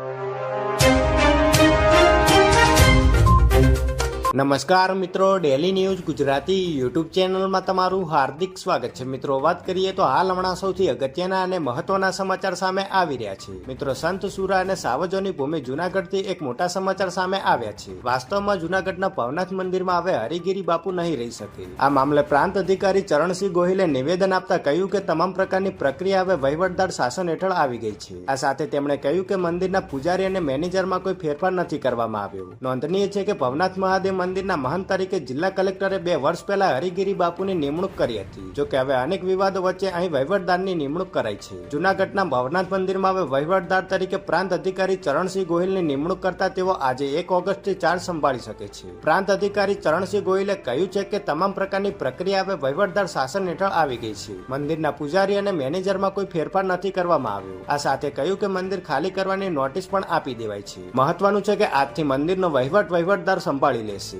you. નમસ્કાર મિત્રો daily news Gujarati YouTube ચેનલમાં તમારું હાર્દિક સ્વાગત છે. મિત્રો, વાત કરીએ તો હાલ હમણાં સૌથી અગત્યના અને મહત્વના સમાચાર સામે આવી રહ્યા છે. મિત્રો, સંત સુરા અને સાવજોની ભૂમિ જુનાગઢથી એક મોટા સમાચાર સામે આવ્યા છે. વાસ્તવમાં જુનાગઢના ભવનાથ મંદિરમાં હવે હરિગીરી બાપુ નહીં રહી શકે. આ મામલે પ્રાંત અધિકારી ચરણસિંહ ગોહિલે નિવેદન આપતા કહ્યું કે તમામ પ્રકારની પ્રક્રિયા હવે વહીવટદાર શાસન હેઠળ આવી ગઈ છે. આ સાથે તેમણે કહ્યું કે મંદિરના પૂજારી અને મેનેજરમાં કોઈ ફેરફાર નથી કરવામાં આવ્યો. નોંધનીય છે કે ભવનાથ મહાદેવ મંદિરના મહંત તરીકે જિલ્લા કલેક્ટરે બે વર્ષ પહેલા હરિગીરી બાપુની નિમણૂક કરી હતી. જો કે હવે અનેક વિવાદો વચ્ચે અહીં વહીવટદારની નિમણૂક કરાઈ છે. જુનાગઢના ભવનાથ મંદિરમાં હવે વહીવટદાર તરીકે પ્રાંત અધિકારી ચરણસિંહ ગોહિલની નિમણૂક કરતા તેઓ આજે એક ઓગસ્ટથી ચાર્જ સંભાળી શકે છે. પ્રાંત અધિકારી ચરણસિંહ ગોહિલે કહ્યું છે કે તમામ પ્રકારની પ્રક્રિયા હવે વહીવટદાર શાસન હેઠળ આવી ગઈ છે. મંદિરના પૂજારી અને મેનેજરમાં કોઈ ફેરફાર નથી કરવામાં આવ્યો. આ સાથે કહ્યું કે મંદિર ખાલી કરવાની નોટિસ પણ આપી દેવાય છે. મહત્વનું છે કે આજથી મંદિરનો વહીવટ વહીવટદાર સંભાળી લેશે.